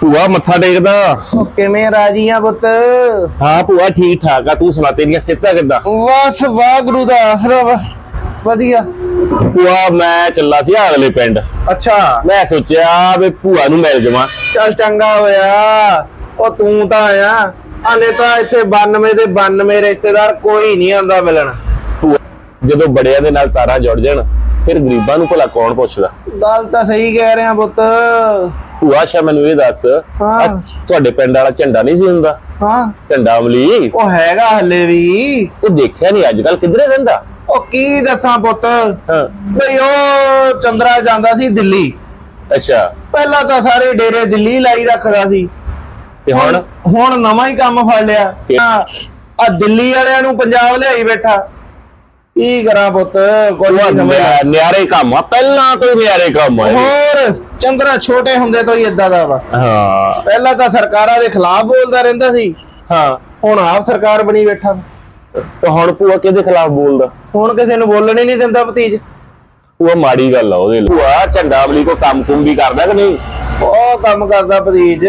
ਭੂਆ ਮੱਥਾ ਟੇਕਦਾ। ਉਹ ਕਿਵੇਂ ਰਾਜੀ ਆ ਪੁੱਤ? ਹਾਂ ਭੂਆ ਠੀਕ ਠਾਕ ਆ। ਤੂੰ ਸੁਣਾ ਤੇਰੀਆਂ ਸਿਹਤਾਂ ਕਿੱਦਾਂ? ਵਾਸ ਵਾਗਰੂ ਦਾ ਆਸਰਾ ਵਾ। ਵਧੀਆ। ਭੂਆ ਮੈਂ ਚੱਲਾ ਸੀ ਅਗਲੇ ਪਿੰਡ। ਅੱਛਾ। ਮੈਂ ਸੋਚਿਆ ਵੀ ਭੂਆ ਨੂੰ ਮਿਲ ਜਾਵਾਂ। ਚੱਲ ਚੰਗਾ ਹੋਇਆ। ਉਹ ਤੂੰ ਤਾਂ ਆਇਆ। ਆਨੇ ਤਾਂ ਇੱਥੇ 92 ਦੇ 92 ਰਿਸ਼ਤੇਦਾਰ ਕੋਈ ਨਹੀਂ ਆਂਦਾ ਮਿਲਣ। ਜਦੋਂ ਬੜਿਆਂ ਦੇ ਨਾਲ ਤਾਰਾਂ ਜੁੜ ਜਾਣ ਫਿਰ ਗਰੀਬਾਂ ਨੂੰ ਭਲਾ ਕੌਣ ਪੁੱਛਦਾ? ਗੱਲ ਤਾਂ ਸਹੀ ਕਹਿ ਰਿਹਾ ਪੁੱਤ। ਭੂਆ ਸ਼ਾ ਮੈਨੂੰ ਇਹ ਦੱਸ। ਹਾਂ। ਤੁਹਾਡੇ ਪਿੰਡ ਵਾਲਾ ਝੰਡਾ ਨਹੀਂ ਸੀ ਹੁੰਦਾ? ਹਾਂ। ਝੰਡਾ ਅਮਲੀ ਉਹ ਹੈਗਾ ਹੱਲੇ ਵੀ। ਉਹ ਦੇਖਿਆ ਨਹੀਂ ਅੱਜ ਕੱਲ ਕਿਧਰੇ ਰਹਿੰਦਾ? ਉਹ ਕੀ ਦੱਸਾਂ ਪੁੱਤ? ਹਾਂ। ਬਈ ਉਹ ਚੰਦਰਾ ਜਾਂਦਾ ਸੀ ਦਿੱਲੀ। ਅੱਛਾ। ਪਹਿਲਾਂ ਤਾਂ ਸਾਰੇ ਡੇਰੇ ਦਿੱਲੀ ਲਾਈ ਰੱਖਦਾ ਸੀ। ਤੇ ਹੁਣ? ਹੁਣ ਨਵਾਂ ਹੀ ਕੰਮ ਫੜ ਲਿਆ। ਕੀ? ਆ ਦਿੱਲੀ ਵਾਲਿਆਂ ਨੂੰ ਪੰਜਾਬ ਲਿਆਈ ਬੈਠਾ। ਕੀ ਕਰਾਂ ਪੁੱਤ? ਕੋਈ ਨਹੀਂ ਸਮਝ ਨਿਆ- ਨਿਆਰੇ ਕੰਮ ਆ। ਪਹਿਲਾਂ ਤੋਂ ਹੀ ਨਿਆਰੇ ਕੰਮ ਆ ਇਹ। ਹੋਰ। ਚੰਦਰਾ ਛੋਟੇ ਹੁੰਦੇ ਤੋਂ ਹੀ ਇਦਾਂ ਦਾ ਵਾ। ਹਾਂ। ਪਹਿਲਾਂ ਤਾਂ ਸਰਕਾਰਾਂ ਦੇ ਖਿਲਾਫ ਬੋਲਦਾ ਰਹਿੰਦਾ ਸੀ। ਹਾਂ। ਹੁਣ ਆਪ ਸਰਕਾਰ ਬਣੀ ਬੈਠਾ ਤੇ ਹੁਣ ਭੂਆ ਕਿਹਦੇ ਖਿਲਾਫ ਬੋਲਦਾ? ਹੁਣ ਕਿਸੇ ਨੂੰ ਬੋਲਣ ਹੀ ਨਹੀਂ ਦਿੰਦਾ ਭਤੀਜ। ਭੂਆ ਮਾੜੀ ਗੱਲ ਆ ਉਹਦੇ ਲਈ। ਭੂਆ ਅਮਲੀ ਕੋ ਕੰਮ ਕੁੰਮ ਵੀ ਕਰਦਾ ਕਿ ਨਹੀਂ? ਉਹ ਕੰਮ ਕਰਦਾ ਭਤੀਜ।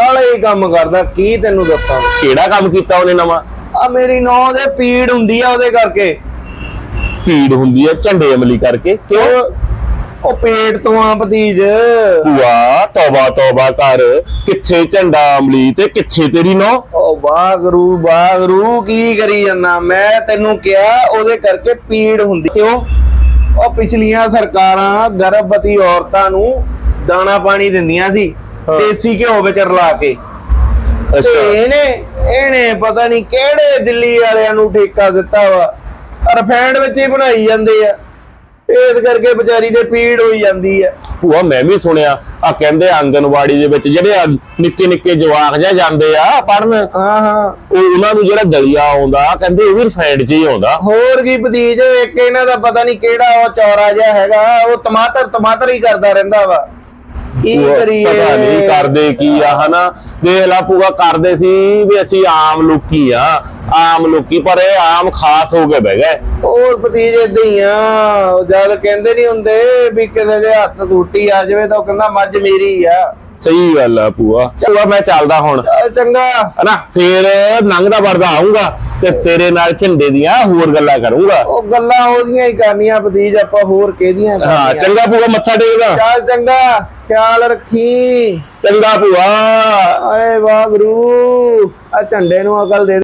ਆਲੇ ਹੀ ਕੰਮ ਕਰਦਾ ਕੀ ਤੈਨੂੰ ਦੱਸਾਂ? ਕਿਹੜਾ ਕੰਮ ਕੀਤਾ ਉਹਨੇ ਨਵਾਂ? ਆ ਮੇਰੀ ਨੌ ਦੇ ਪੀੜ ਹੁੰਦੀ ਆ ਉਹਦੇ ਕਰਕੇ। ਭੀੜ ਹੁੰਦੀ ਹੈ ਝੰਡੇ ਅਮਲੀ ਕਰਕੇ। ਕਿਉਂ? ਉਹ ਪੇਟ ਤੋਂ ਆ ਭਤੀਜ। ਭੂਆ ਤੌਬਾ ਤੌਬਾ ਕਰ। ਕਿੱਥੇ ਝੰਡਾ ਅਮਲੀ ਤੇ ਕਿੱਥੇ ਤੇਰੀ ਨੌ? ਉਹ ਬਾਗਰੂ ਬਾਗਰੂ ਕੀ ਕਰੀ ਜਾਂਦਾ? ਮੈਂ ਤੈਨੂੰ ਕਿਹਾ ਉਹਦੇ ਕਰਕੇ ਪੀੜ ਹੁੰਦੀ। ਕਿਉਂ? ਉਹ ਪਿਛਲੀਆਂ ਸਰਕਾਰਾਂ ਗਰਭਵਤੀ ਔਰਤਾਂ ਨੂੰ ਦਾਣਾ ਪਾਣੀ ਦਿੰਦੀਆਂ ਸੀ। ਦੇਸੀ ਘਿਓ ਵਿੱਚ ਰਲਾ ਕੇ। ਅੱਛਾ। ਇਹਨੇ ਇਹਨੇ ਪਤਾ ਨਹੀਂ ਕਿਹੜੇ ਦਿੱਲੀ ਵਾਲਿਆਂ ਨੂੰ ਠੇਕਾ ਦਿੱਤਾ ਵਾ। ਰਿਫਾਈਂਡ ਵਿੱਚ ਹੀ ਬਣਾਈ ਜਾਂਦੇ ਆ। ਇਸ ਕਰਕੇ ਵਿਚਾਰੀ ਦੇ ਪੀੜ ਹੋਈ ਜਾਂਦੀ ਆ ਭੂਆ ਮੈਂ ਵੀ ਸੁਣਿਆ ਆ ਕਹਿੰਦੇ ਆਂਗਨਵਾੜੀ ਦੇ ਵਿੱਚ ਜਿਹੜੇ ਨਿੱਕੇ ਨਿੱਕੇ ਜਵਾਕ ਜਿਹਾ ਜਾਂਦੇ ਆ ਪੜਨ ਹਾਂ ਹਾਂ। ਉਹ ਉਹਨਾਂ ਨੂੰ ਜਿਹੜਾ ਦਲੀਆ ਆਉਂਦਾ ਕਹਿੰਦੇ ਉਹ ਵੀ ਰਿਫਾਈਂਡ 'ਚ ਹੀ ਆਉਂਦਾ। ਹੋਰ ਕੀ ਭਤੀਜ ਇੱਕ ਇਹਨਾਂ ਦਾ ਪਤਾ ਨਹੀਂ ਕਿਹੜਾ ਉਹ ਚੌਰਾ ਜਿਹਾ ਹੈਗਾ ਉਹ ਟਮਾਟਰ ਟਮਾਟਰ ਹੀ ਕਰਦਾ ਰਹਿੰਦਾ ਵਾ। ਕੀ ਭੂਆ ਕਰੀਏ? ਪਤਾ ਨਹੀਂ ਕਰਦੇ ਕੀ ਆ ਹਨਾ? ਦੇਖ ਲਾ ਭੂਆ ਕਰਦੇ ਸੀ ਵੀ ਅਸੀਂ ਆਮ ਲੋਕੀ ਆ ਆਮ ਲੋਕੀ ਪਰ ਇਹ ਆਮ ਖਾਸ ਹੋ ਕੇ ਬਹਿ ਗਏ। ਹੋਰ ਭਤੀਜ ਏਦਾਂ ਹੀ ਆ। ਜਦ ਕਹਿੰਦੇ ਨਹੀਂ ਹੁੰਦੇ ਵੀ ਕਿਸੇ ਦੇ ਹੱਥ ਟੂਟੀ ਆ ਜਾਵੇ ਤਾਂ ਉਹ ਕਹਿੰਦਾ ਮੱਝ ਮੇਰੀ ਆ। ਸਹੀ ਗੱਲ ਆ ਭੂਆ। ਭੂਆ ਮੈਂ ਚੱਲਦਾ ਹੁਣ। ਚੰਗਾ। ਹਨਾ ਫੇਰ ਲੰਘਦਾ ਵੜਦਾ ਆਉਂਗਾ ਤੇ ਤੇਰੇ ਨਾਲ ਝੰਡੇ ਦੀਆਂ ਹੋਰ ਗੱਲਾਂ ਕਰੂੰਗਾ। ਉਹ ਗੱਲਾਂ ਉਹਦੀਆਂ ਹੀ ਕਰਨੀਆਂ ਭਤੀਜ ਆਪਾਂ ਹੋਰ ਕਿਹਦੀਆਂ ਹਾਂ ਚੰਗਾ ਭੂਆ ਮੱਥਾ ਟੇਕਦਾ। ਚੱਲ ਚੰਗਾ ਖਿਆਲ ਰੱਖੀ। ਚੰਗਾ ਭੂਆ। ਆਏ ਵਾਗਰੂ ਆ ਝੰਡੇ ਨੂੰ ਅਕਲ ਦੇ।